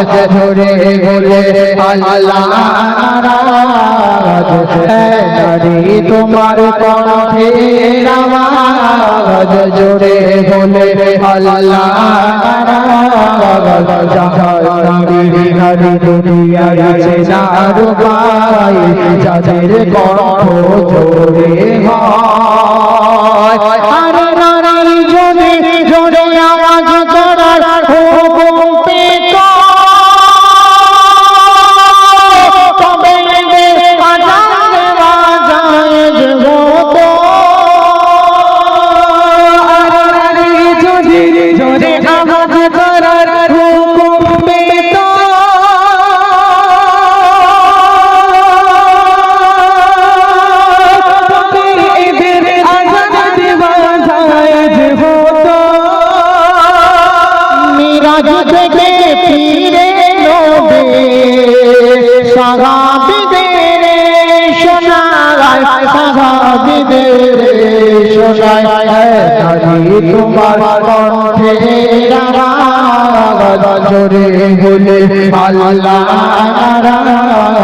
নামাজ জোরে হলে আল্লাহ তোমার কণ্ঠে নামাজ জোরে হলে আল্লাহ নারী দুনিয়ায় আছে পাই যাদের কণ্ঠ জোরে মিরাজ থেকে ফিরে নবে সাহাবিদের শোনায় সাহাবিদের নারী তোমার কণ্ঠে আওয়াজ জোরে হলে আল্লাহ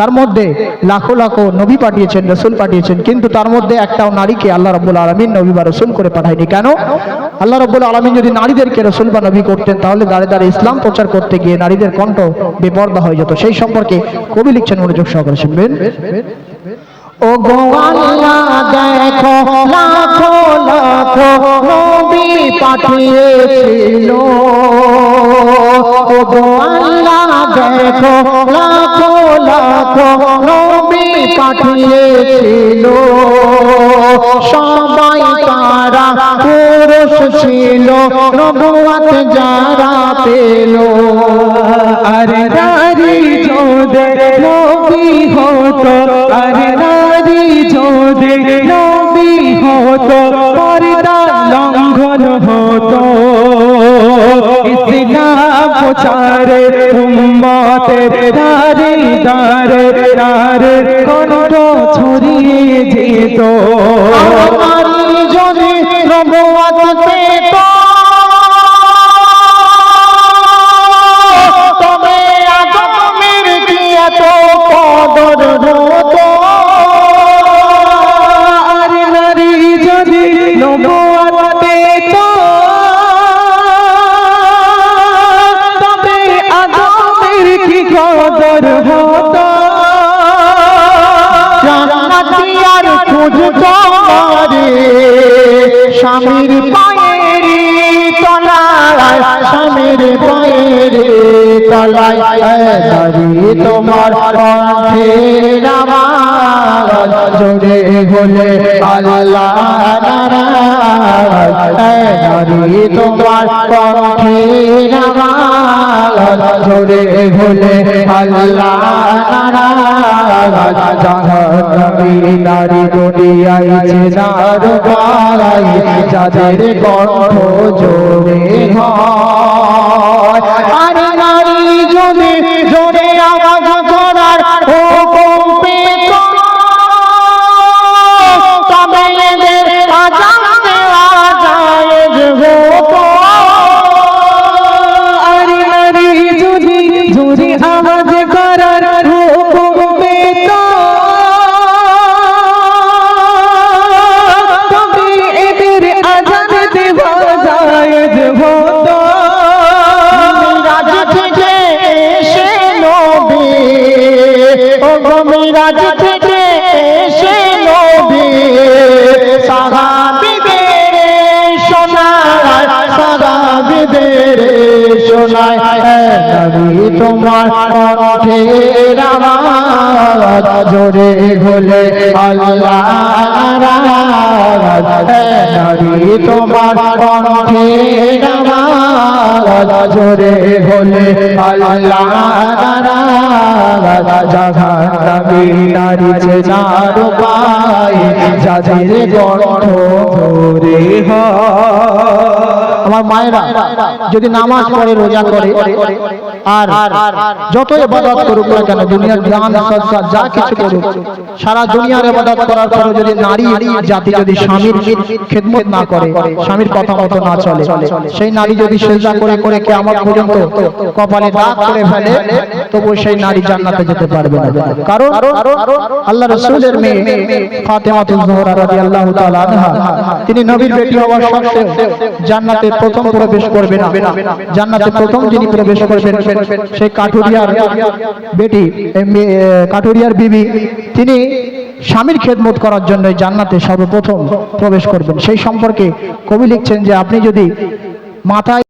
তার মধ্যে লাখো লাখো নবী পাঠিয়েছেন, রসুল পাঠিয়েছেন, কিন্তু তার মধ্যে একটাও নারীকে আল্লাহ রব্বুল আলমিন নবী বা রসুল করে পাঠায়নি। কেন? আল্লাহ রব্বুল আলমিন যদি নারীদেরকে রসুল বা নবী করতেন, তাহলে দাঁড়ে দাঁড়িয়ে ইসলাম প্রচার করতে গিয়ে নারীদের কণ্ঠ বেপর্দা হয়ে যেত। সেই সম্পর্কে কবি লিখছেন মনোযোগ সহকারে শুনবেন। ও গো আল্লাহ, দেখো, লাখো লাখো নবী পাঠিয়েছিল। ও গো আল্লাহ, দেখো, লাখো নবী পাঠিয়েছিল। সবাই তারা পুরুষ ছিল নবুয়াত যারা পেল। আরে নারী যোদে নবী হতো, আরে উম্মতে দারে দারে দারে কণ্ঠ ছড়িয়ে যেত। নারী যদি নবুয়াত খুঁজতো মারে স্বামীর পায়ের তলায় স্বামীর পায়ের তলায়। তোমার কণ্ঠে জোরে হলে আল্লাহ নারী তোমার কণ্ঠে জোরে হলে আল্লাহ নারী দুনিয়ায় চেনার পাই যাদের কণ্ঠ জোরে হয়। মিরাজ থেকে এসে নবী সাহাবিদের শোনায় সাহাবিদের শোনায় নবী তোমার কণ্ঠে রামাজ জোরে ঘোলে আল্লাহ রামাজ নবী তোমার কণ্ঠে রামা জোরে হলে আল্লাহ জাহান্নামী যা যার পায়ে যাদের কণ্ঠ ধরে আমার মায়েরা যদি নামাজ পড়ে, রোজা করে, আর যত এবাদত করুক না কেন, দুনিয়ার জ্ঞান, সৎসা, যা কিছু করুক, সারা দুনিয়ার এবাদত করার পরে যদি নারী, জাতি যদি স্বামীর খেদমত না করে, স্বামীর কথা মতো না চলে, সেই নারী যদি সেজদা করে করে কেমন পর্যন্ত কপালে দাগ করে ফেলে তবু সেই নারী জান্নাতে যেতে পারবে না। কারণ আল্লাহ রসুলের মেয়ে ফাতেমাতুল জোহরা রাদিয়াল্লাহু তাআলা আনহা, তিনি নবীর বেটি হওয়ার সত্ত্বেও জান্নাতে প্রথম প্রবেশ করবে না। জান্নাতে প্রথম যিনি প্রবেশ করবেন সেই কাঠুরিয়ার বেটি কাঠুরিয়ার বিবি। তিনি স্বামীর খেদমত করার জন্য জান্নাতে সর্বপ্রথম প্রবেশ করবেন। সেই সম্পর্কে কবি লিখছেন যে আপনি যদি মাথায়